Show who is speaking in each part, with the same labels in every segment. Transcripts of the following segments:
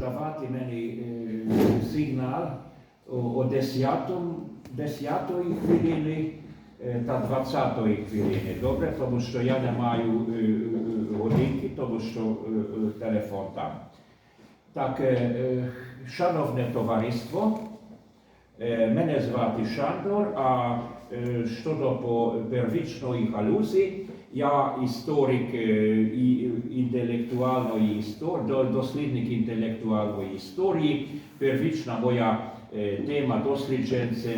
Speaker 1: давати мені сигнал о, о 10, 10 хвилини та 20 хвилини. Добре, тому що я не маю годинки, тому що телефон там. Так, шановне товариство, мене звати Шандор, а щодо по первічної галузі, я історик е, і інтелектуальної історії, дослідник інтелектуальної історії. Первічна моя е, тема досліджень це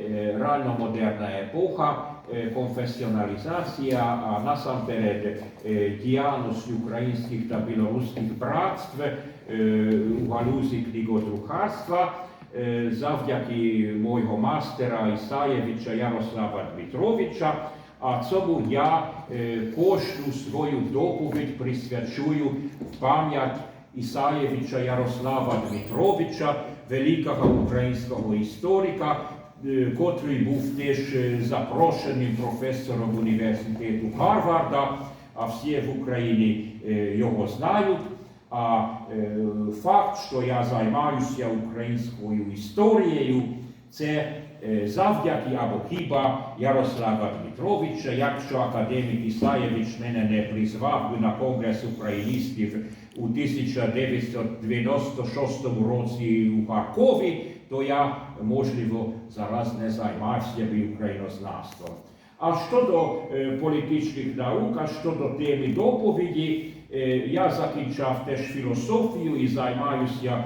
Speaker 1: е, рано-модерна епоха, е, конфесіоналізація, а насамперед діяльність українських та білоруських братств у галузі книгодрукарства. Завдяки мого мастера Ісаєвича Ярослава Дмитровича, а цьому я е, кожну свою доповідь присвячую пам'ять Ісаєвича Ярослава Дмитровича, великого українського історика, е, котрий був теж е, запрошеним професором університету Гарварда, а всі в Україні його знають. А факт, що я займаюся українською історією, це завдяки або хіба Ярослава Дмитровича, якщо академік Ісаєвич мене не призвав би на Конгрес україністів у 1996 році у Харкові, то я, можливо, зараз не займався би українознавством. А щодо е, політичних наук, а щодо теми доповіді, е, я закінчав теж філософію і займаюся е,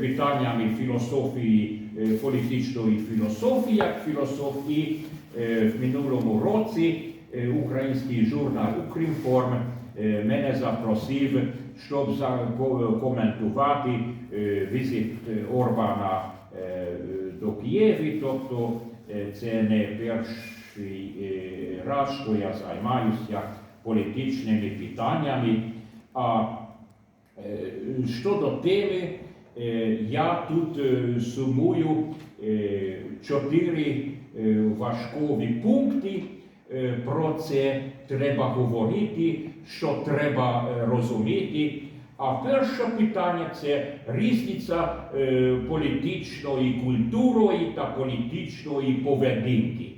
Speaker 1: питаннями філософії, е, політичної філософії, як філософії. Е, в минулому році е, український журнал «Укрінформ» е, мене запросив, щоб коментувати е, візит е, Орбана е, до Києва, тобто е, це не перший е, раз, що я займаюся політичними питаннями. А е, щодо теми, е, я тут е, сумую е, чотири е, важкові пункти. Е, Про це треба говорити, що треба е, розуміти. А перше питання це різниця е, політичної культури та політичної поведінки.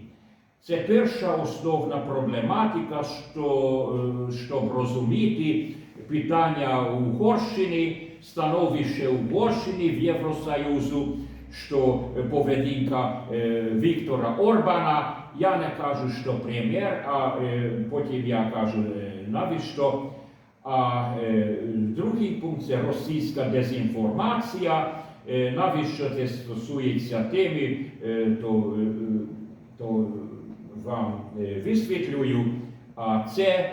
Speaker 1: Це перша основна проблематика, що, е, щоб розуміти питання Угорщини, становище у Угорщини в Євросоюзу, що поведінка Віктора Орбана. Я не кажу, що прем'єр, а потім я кажу, навіщо. А другий пункт це російська дезінформація. Навіщо це стосується теми, то, то вам висвітлюю. А це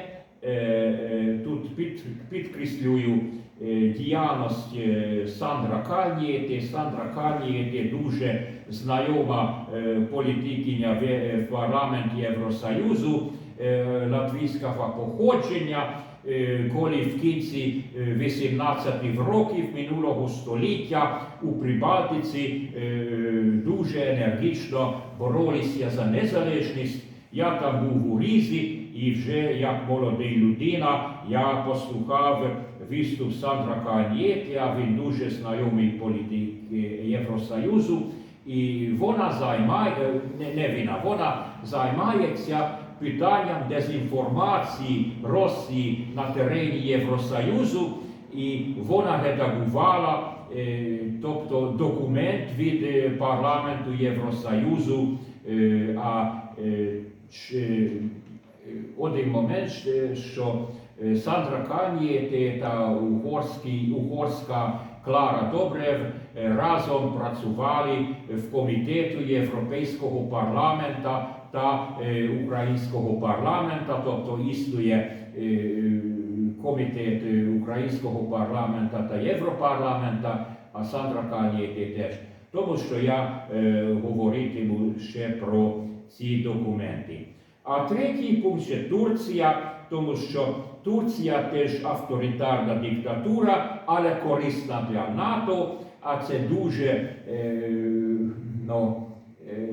Speaker 1: тут під, підкреслюю е, діяльність е, Сандра Кальєти. Сандра Кальєти дуже знайома е, політикиня в, е, парламенті Євросоюзу латвійського походження. Коли в кінці е, 18 років минулого століття у Прибалтиці дуже енергічно боролися за незалежність. Я там був у Різі і вже як молодий людина я послухав виступ Сандра Канєті, а він дуже знайомий політик Євросоюзу. І вона займає, не, не вона, вона займається питанням дезінформації Росії на терені Євросоюзу, і вона редагувала е, тобто документ від е, парламенту Євросоюзу. Е, а один момент, що е, Сандра Канієте та угорський, угорська Клара Добрев е, разом працювали в комітету Європейського парламента та е, українського парламента, тобто існує комітет українського парламента та Європарламента, а Сандра Канієте теж. Тому що я говоритиму ще про ці документи. А третій пункт ще Турція, тому що Турція теж авторитарна диктатура, але корисна для НАТО, а це дуже е, ну, е,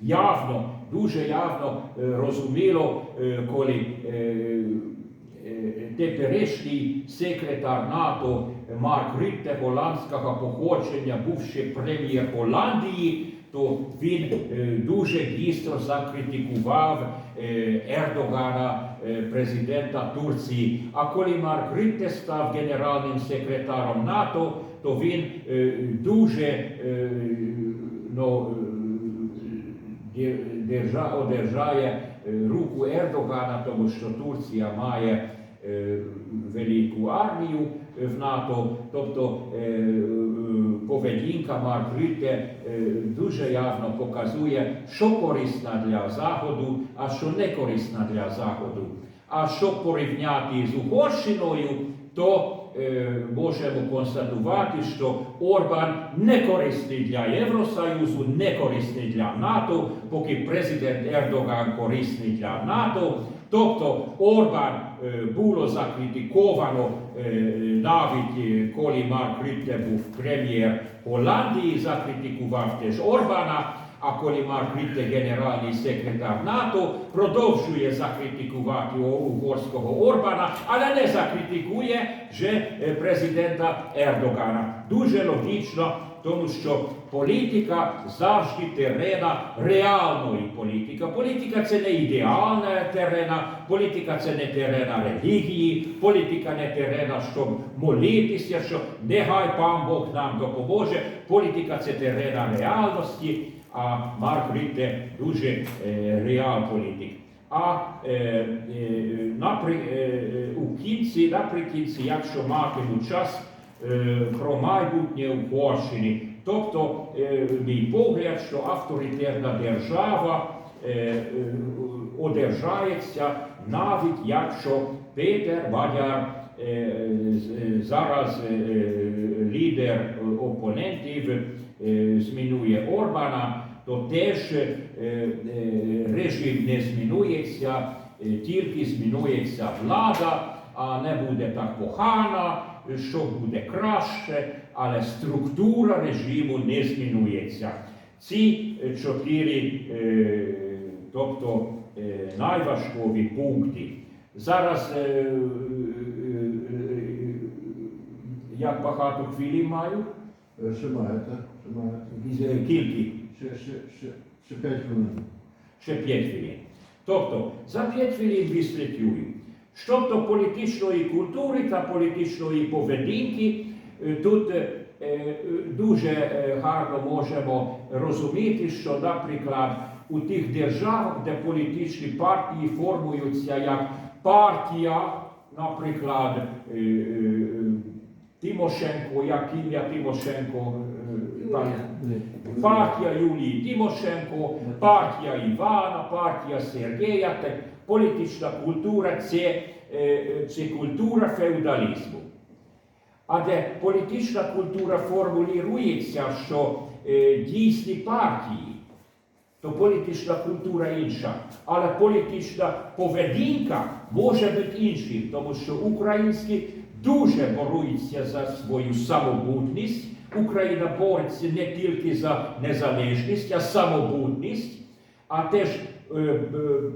Speaker 1: явно, дуже явно е, розуміло, е, коли е, е, теперішній секретар НАТО Марк Рітте голландського походження, бувши прем'єр Голландії, то він е, дуже дійсно закритикував е, Ердогана, е, президента Турції. А коли Марк Рітте став генеральним секретаром НАТО, то він дуже ну, держа, одержає руку Ердогана, тому що Турція має велику армію в НАТО, тобто е, е, поведінка Марк Рютте е, дуже явно показує, що корисна для Заходу, а що не корисна для Заходу. А що порівняти з Угорщиною, то е, можемо констатувати, що Орбан не корисний для Євросоюзу, не корисний для НАТО, поки президент Ердоган корисний для НАТО. Тобто Орбан було закритиковано навіть коли Марк Рютте був прем'єр Голландії, закритикував теж Орбана. А коли Марк Рютте, генеральний секретар НАТО, продовжує закритикувати угорського Орбана, але не закритикує президента Ердогана. Дуже логічно, тому що політика завжди терена реальної політики. Політика це не ідеальна терена, політика це не терена релігії, політика не терена, щоб молитися, що нехай пан Бог нам допоможе. Політика це терена реальності, а Марк Рітте дуже е, реал політик. А е, е, напри, е, е, у кінці, наприкінці, якщо матиму час, е, про майбутнє Угорщини. Тобто, е, мій погляд, що авторитетна держава е, е, одержається, навіть якщо Петер Бадяр зараз лідер опонентів змінує Орбана, то теж режим не змінується, тільки змінується влада, а не буде так погано, що буде краще, але структура режиму не змінюється. Ці е, чотири, е, тобто е, найважливі пункти. Зараз як багато хвилин маю?
Speaker 2: Ще маєте, ще маєте.
Speaker 1: Кільки?
Speaker 2: Ще, ще, ще, ще 5 хвилин.
Speaker 1: ще 5 хвилин. Тобто за 5 хвилин висвітлюю, що до політичної культури та політичної поведінки тут е, е, дуже е, гарно можемо розуміти, що, наприклад, у тих державах, де політичні партії формуються як партія, наприклад, е, е, Тимошенко, як ім'я Тимошенко, е, пані партія Юлії Тимошенко, партія Івана, партія Сергія, так політична культура це, е, це культура феодалізму. А де політична культура формулюється, що е, дійсні партії, то політична культура інша. Але політична поведінка може бути іншою, тому що українські дуже борються за свою самобутність. Україна бореться не тільки за незалежність, а самобутність, а теж е, е,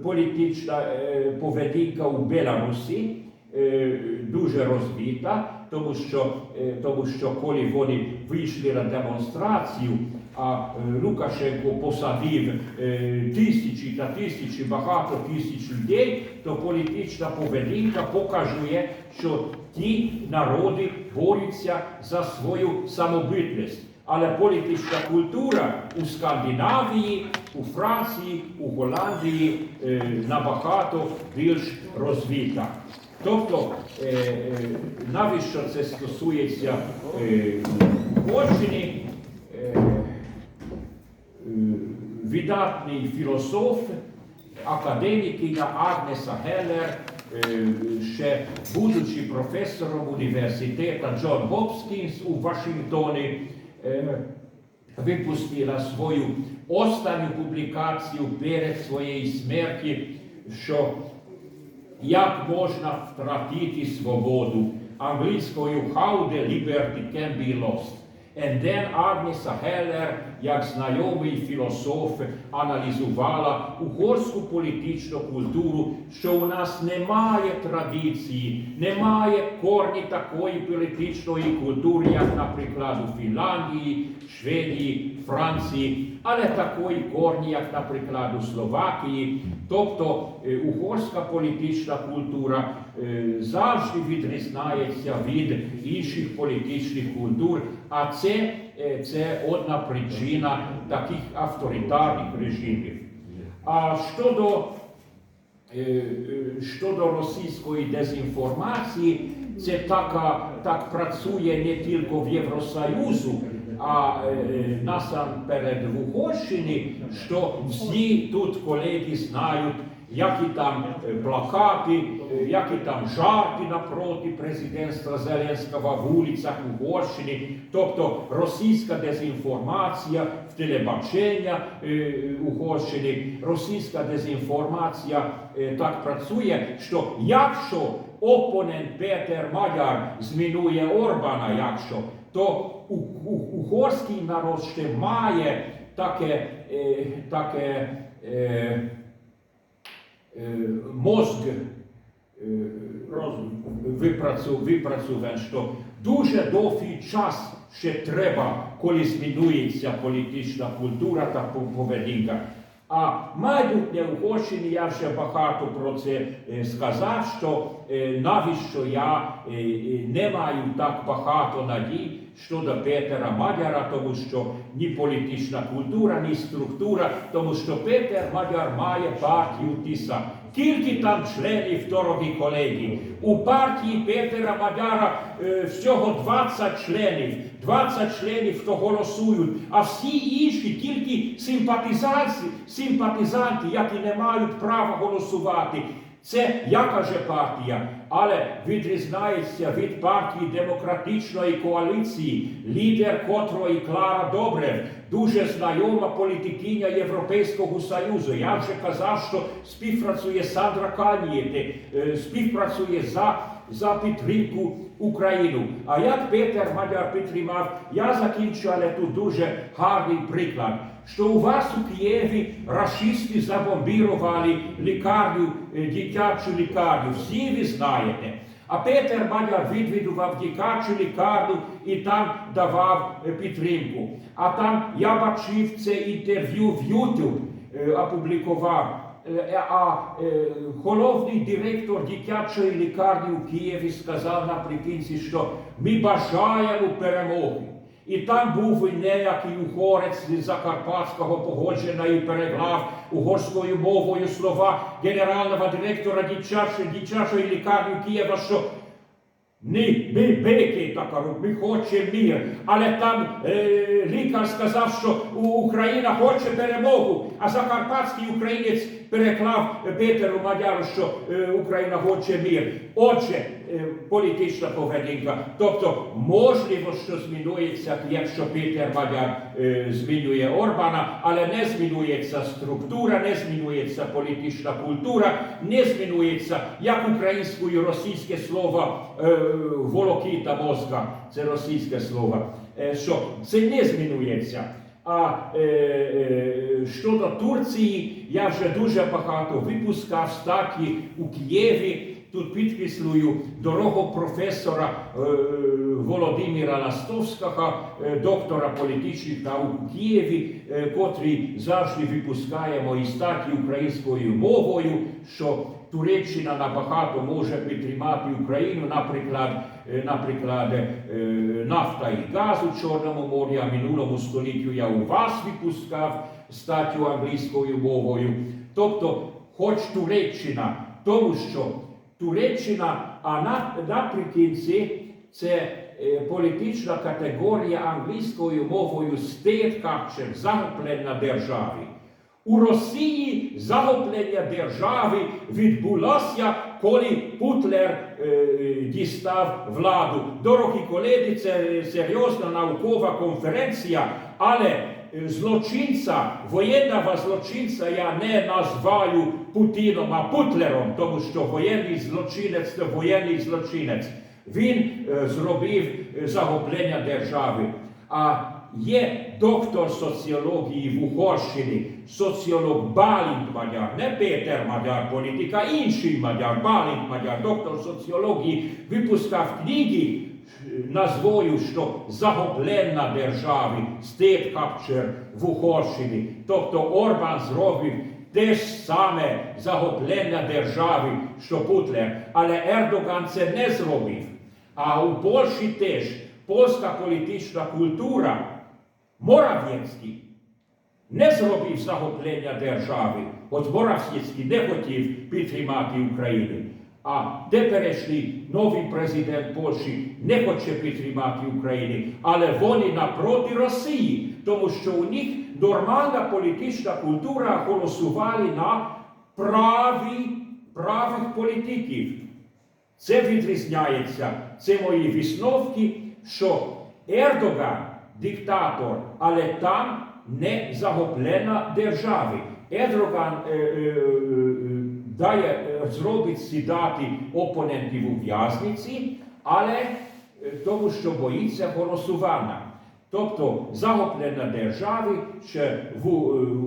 Speaker 1: політична е, поведінка у Білорусі е, дуже розвита, тому що, е, тому що коли вони вийшли на демонстрацію, а е, Лукашенко посадив е, тисячі та тисячі, багато тисяч людей, то політична поведінка показує, що ті народи борються за свою самобутність. Але політична культура у Скандинавії, у Франції, у Голландії набагато більш розвита. Тобто, е, е, навіщо це стосується е, Угорщини, е, е, видатний філософ, академікиня Агнеса Геллер, е, ще будучи професором університету Джон Гопкінс у Вашингтоні, е, випустила свою останню публікацію перед своєю смертю, що як можна втратити свободу англійською How the liberty can be lost. And then Agnes Heller як знайомий філософ аналізувала угорську політичну культуру, що у нас немає традиції, немає корні такої політичної культури, як, наприклад, у Фінляндії, Шведії, Франції, але такої корні, як, наприклад, у Словакії. Тобто е, угорська політична культура е, завжди відрізняється від інших політичних культур, а це, е, це одна причина таких авторитарних режимів. А щодо щодо російської дезінформації, це така, так працює не тільки в Євросоюзу, а е, насамперед в Угорщині, що всі тут колеги знають, які там е, плакати, е, які там жарти напроти президентства Зеленського в вулицях Угорщини, тобто російська дезінформація в телебачення е, Угорщини, російська дезінформація е, так працює, що якщо опонент Петер Мадяр змінує Орбана, якщо, то угорський народ ще має таке, е, таке е, е, мозг е, випрацював, що дуже довгий час ще треба, коли змінюється політична культура та поведінка. А майбутнє Угорщини я вже багато про це е, сказав, що навіщо я не маю так багато надій щодо Петера Мадяра, тому що ні політична культура, ні структура, тому що Петер Мадяр має партію ТИСА. Скільки там членів, дорогі колеги? У партії Петера Мадяра е, всього 20 членів. 20 членів, хто голосують, а всі інші тільки симпатизанти, симпатизанти, які не мають права голосувати. Це яка же партія, але відрізняється від партії демократичної коаліції, лідер котрої Клара Добрев, дуже знайома політикиня Європейського Союзу. Я вже казав, що співпрацює Сандра Канієте, е, співпрацює за, за підтримку Україну. А як Петер Мадяр підтримав, я закінчу, але тут дуже гарний приклад. Що у вас у Києві рашисти забомбірували лікарню, е, дитячу лікарню, всі ви знаєте. А Петер Мадяр відвідував дитячу лікарню і там давав е, підтримку. А там я бачив це інтерв'ю в YouTube, е, опублікував. А головний директор дитячої лікарні у Києві сказав наприкінці, що ми бажаємо перемоги. І там був і неякий угорець з Закарпатського походження і переклав угорською мовою слова генерального директора дитячої, дитячої лікарні Києва, що ні, ми бики, кажуть, ми хочемо мір. Але там е, лікар сказав, що Україна хоче перемогу, а закарпатський українець переклав Петеру Мадяру, що е, Україна хоче мір. Отже, політична поведінка. Тобто, можливо, що змінюється, якщо Петер Мадяр е, змінює Орбана, але не змінюється структура, не змінюється політична культура, не змінюється як українською російське слово е, волокіта мозка, це російське слово, е, що це не змінюється. А е, е, щодо Турції, я вже дуже багато випускав статті у Києві. Тут підкреслюю дорого професора е, Володимира Ластовського, е, доктора політичних наук у Києві, е, котрий завжди випускає мої статті українською мовою, що Туреччина набагато може підтримати Україну, наприклад, е, наприклад, е, нафта і газ у Чорному морі, а минулому століттю я у вас випускав статтю англійською мовою. Тобто, хоч Туреччина, тому що Туреччина, а наприкінці це е, політична категорія англійською мовою capture, захоплення держави. У Росії захоплення держави відбулося, коли Путлер е, дістав владу. Дорогі колеги, це серйозна наукова конференція, але е, злочинця, воєнного злочинця я не назваю Путіном, а Путлером, тому що воєнний злочинець це воєнний злочинець. Він е, зробив е, захоплення держави. А є доктор соціології в Угорщині, соціолог Балint Мадяр, не Петер Мадяр, політик, а інший Мадяр, Балint Мадяр, доктор соціології, випускав книги назвою, що держави, state capture в Угорщині. Тобто Орбан зробив те ж саме захоплення держави, що Путлер, але Ердоган це не зробив. А у Польщі теж польська політична культура, Морав'єцький, не зробив захоплення держави, от Морав'єцький не хотів підтримати Україну. А теперішній новий президент Польщі не хоче підтримати Україну, але вони напроти Росії, тому що у них нормальна політична культура голосували на праві, правих політиків. Це відрізняється. Це мої висновки, що Ердоган диктатор, але там не захоплена держави. Ердоган е, е, дає, зробить сідати опонентів у в'язниці, але тому, що боїться голосування. Тобто захоплена держави ще в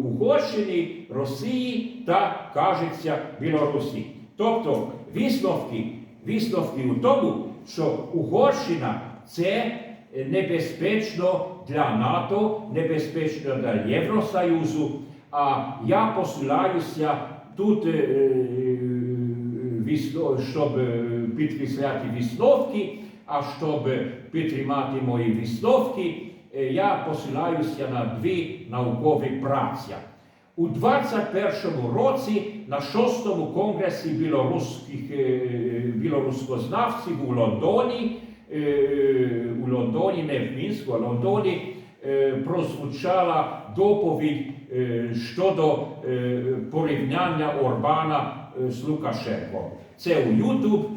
Speaker 1: Угорщині, Росії та, кажеться, Білорусі. Тобто висновки, висновки у тому, що Угорщина це небезпечно для НАТО, небезпечно для Євросоюзу. А я посилаюся тут, е, е, вісно- щоб е, підкресляти висновки, а щоб підтримати мої висновки, е, я посилаюся на дві наукові праці. У 21 році на шостому конгресі білоруських е, білоруськознавців у Лондоні, е, у Лондоні, не в Мінську, а в Лондоні, е, прозвучала доповідь е, щодо е, порівняння Орбана е, з Лукашенком. Це у Ютуб,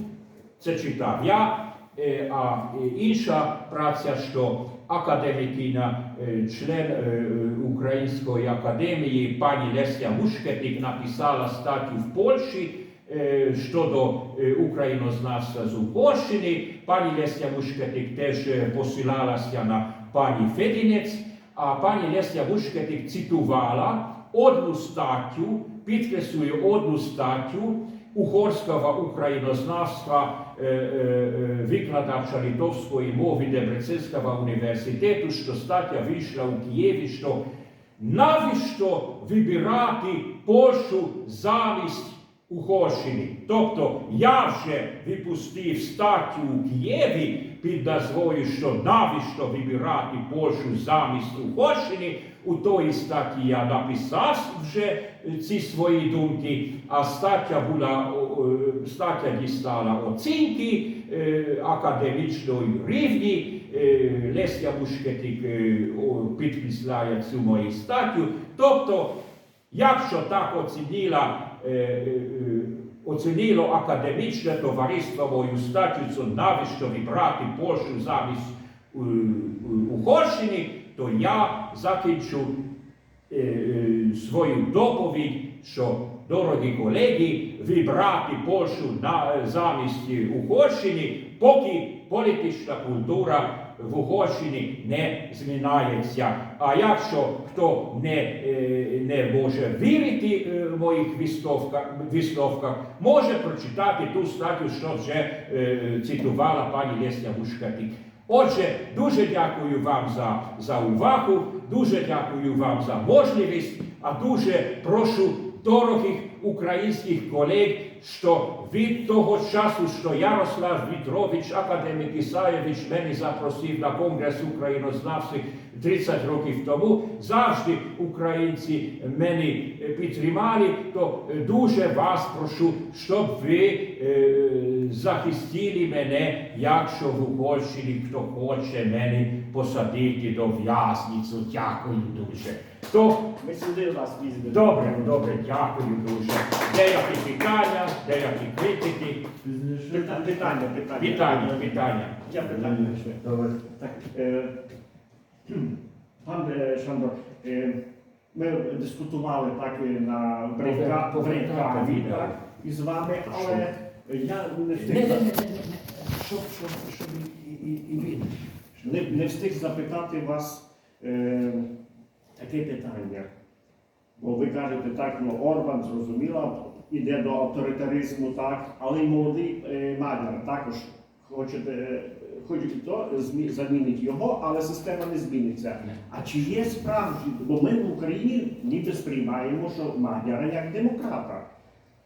Speaker 1: це читав я, е, а е, інша праця, що академікиня, е, член е, Української академії, пані Леся Мушкетик написала статтю в Польщі е, щодо е, українознавства з Угорщини. Пані Леся Мушкетик теж е, посилалася на пані Федінець, а пані Леся Мушкетик цитувала одну статтю, підкреслює одну статтю угорського українознавства викладача литовської мови Дебреценського університету, що стаття вийшла у Києві, що навіщо вибирати Польщу замість Угорщини? Тобто я вже випустив статтю у Києві під назвою, що навіщо вибирати Польщу замість Угорщини. У тої статті я написав вже е, ці свої думки, а стаття була стаття дістала оцінки е, академічної рівні. Е, Леся Мушкетик е, цю мою статтю. Тобто, якщо так оцінила, оцінило академічне товариство мою статтю, то навіщо вибрати Польщу замість е, е, Угорщини, то я закінчу е, е, свою доповідь, що, дорогі колеги, вибрати Польщу на, е, замість Угорщини, поки політична культура в Угорщині не зміняється. А якщо хто не, е, не може вірити е, в моїх висновках, може прочитати ту статтю, що вже е, цитувала пані Леся Мушкатик. Отже, дуже дякую вам за, за увагу, дуже дякую вам за можливість, а дуже прошу дорогих українських колег, що від того часу, що Ярослав Вітрович, академік Ісаєвич мене запросив на Конгрес українознавців 30 років тому, завжди українці мене підтримали, то дуже вас прошу, щоб ви захистили мене, якщо в Угорщині хто хоче мене посадити до в'язницю. Дякую дуже. То
Speaker 3: Ми сюди вас візьмемо.
Speaker 1: добре, добре, дякую дуже. Деякі питання, деякі критики.
Speaker 3: Питання, питання, питання.
Speaker 1: Питання, питання.
Speaker 3: Я питання ще.
Speaker 2: Давай.
Speaker 3: Так, е, пан е, Шандор, е, ми дискутували так на брейка, так, із вами, але я не встиг,
Speaker 1: щоб, щоб, щоб і, і, і він.
Speaker 3: не, не встиг запитати вас Е, таке питання. Бо ви кажете, так, ну, Орбан зрозуміло, іде до авторитаризму, так, але й молодий е, Мадяр також хоче, е, хоче то змі- замінить його, але система не зміниться. А чи є справді, бо ми в Україні ніби сприймаємо, що Мадяра як демократа.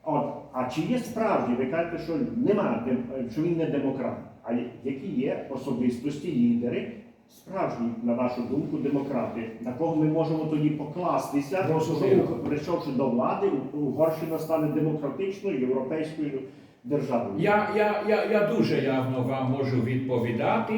Speaker 3: От, а чи є справді, ви кажете, що нема, дем- що він не демократ, а які є особистості, лідери, справжні, на вашу думку, демократи, на кого ми можемо тоді покластися, що, прийшовши до влади, Угорщина стане демократичною європейською державою.
Speaker 1: Я, я, я, я дуже явно вам можу відповідати,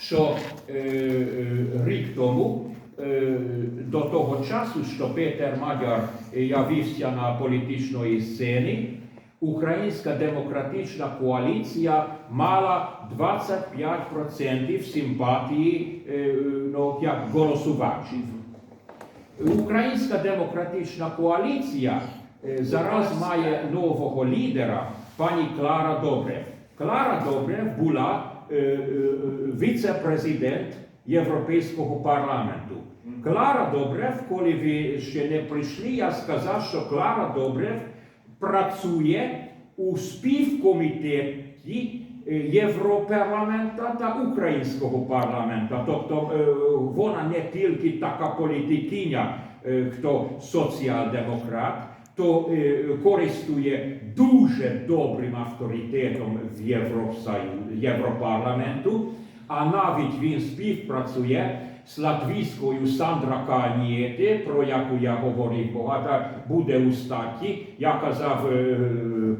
Speaker 1: що е, е, рік тому, е, до того часу, що Петер Мадяр явився на політичної сцені, Українська демократична коаліція мала 25% симпатії е, ну, як голосувачів. Українська демократична коаліція е, зараз має нового лідера, пані Клара Добрев. Клара Добрев була е, е, віце-президент Європейського парламенту. Клара Добрев, коли ви ще не прийшли, я сказав, що Клара Добрев працює у співкомітеті е, Європарламента та Українського парламента. Тобто е, вона не тільки така політикиня, е, хто соціал-демократ, то користує дуже добрим авторитетом в Європарламенту, а навіть він співпрацює з латвійською Сандра Канієте, про яку я говорив, багато буде у статті. Я казав е,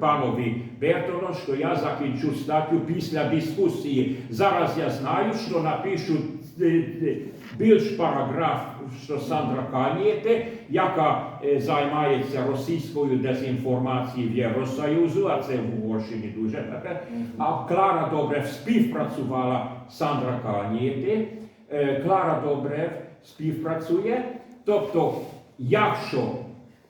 Speaker 1: панові Бертону, що я закінчу статтю після дискусії. Зараз я знаю, що напишу е, е, більш параграф, що Сандра Канієте, яка займається російською дезінформацією в Євросоюзу, а це в Угорщині дуже таке. А Клара Добрев співпрацювала з Сандра Канієте. Е, Клара Добрев співпрацює. Тобто, якщо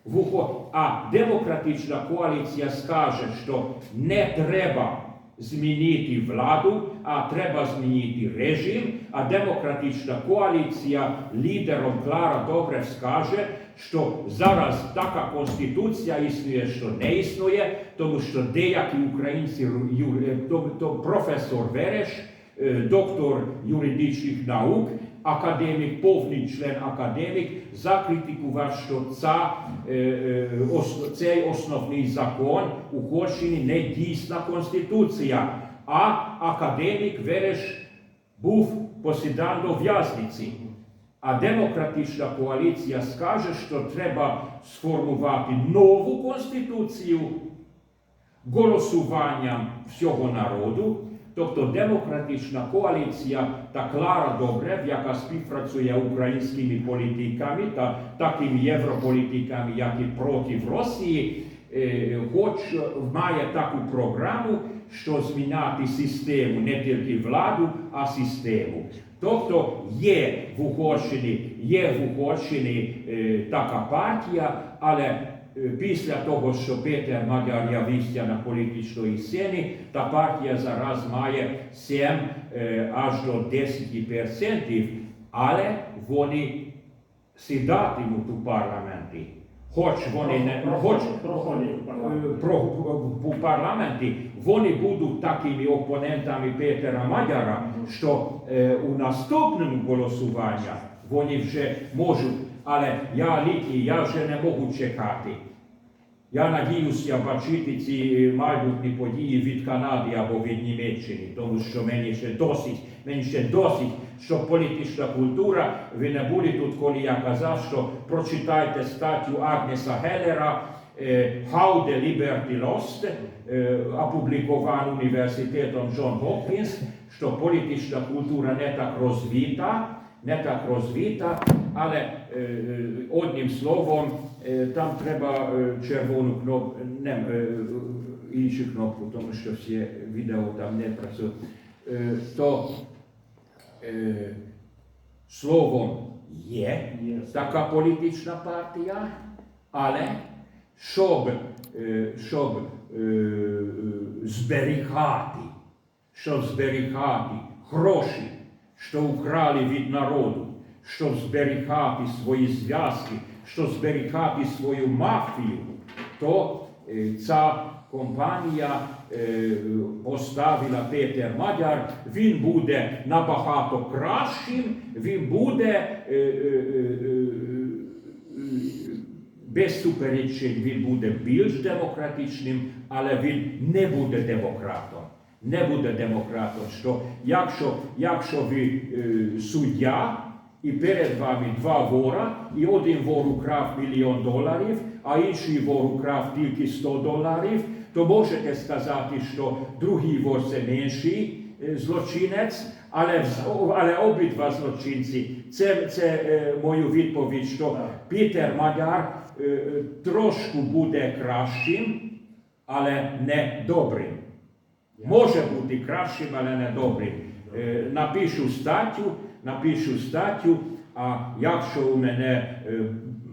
Speaker 1: в Ухо- а демократична коаліція скаже, що не треба змінити владу, а треба змінити режим, а демократична коаліція лідером Клара Добрев скаже, що зараз така конституція існує, що не існує, тому що деякі українці, е, професор Вереш, доктор юридичних наук, академік, повний член академік, закритикував, що ця, е, е, цей основний закон Угорщини не дійсна конституція, а академік Вереш був посідан до в'язниці. А демократична коаліція скаже, що треба сформувати нову конституцію голосуванням всього народу. Тобто демократична коаліція та Клара Добрев, яка співпрацює українськими політиками та такими європолітиками, які проти Росії, е, хоч має таку програму, що зміняти систему, не тільки владу, а систему. Тобто є в Угорщині, є в Угорщині е, така партія, але після того, що Петер Мадяр явився на політичній сцені, та партія зараз має 7 е, аж до 10%, але вони сідатимуть у парламенті. Хоч вони не хоч е, про у парламенті, вони будуть такими опонентами Петера Мадяра, що е, у наступному голосуванні вони вже можуть, але я літній, я вже не можу чекати. Я надіюся бачити ці майбутні події від Канади або від Німеччини, тому що мені ще досить, мені ще досить, що політична культура, ви не були тут, коли я казав, що прочитайте статтю Агнеса Геллера е, How the Liberty Lost, е, опубліковану університетом Джон Хопкінс, що політична культура не так розвита, не так розвита, але е, е, одним словом, е, там треба червону кнопку, не іншу кнопку, тому що всі відео там не працюють. То словом є така політична партія, але щоб, щоб зберігати, щоб зберігати гроші, що украли від народу, щоб зберігати свої зв'язки, щоб зберігати свою мафію, то е, ця компанія е, поставила Петер Мадяр, він буде набагато кращим, він буде е, без суперечень, він буде більш демократичним, але він не буде демократом. Не буде демократом. Що якщо, якщо ви е, суддя, і перед вами два вора, і один вор украв мільйон доларів, а інший вор украв тільки 100 доларів, то можете сказати, що другий вор це менший е, злочинець, але, але обидва злочинці. Це, це е, мою відповідь, що. Пітер Мадяр е, е, трошку буде кращим, але не добрим. Може бути кращим, але не добрим. Е, Напишу статтю, напишу статтю, а якщо у мене е,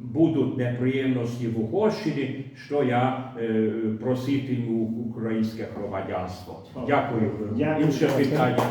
Speaker 1: будуть неприємності в Угорщині, що я е, проситиму українське громадянство. Дякую. Інше питання.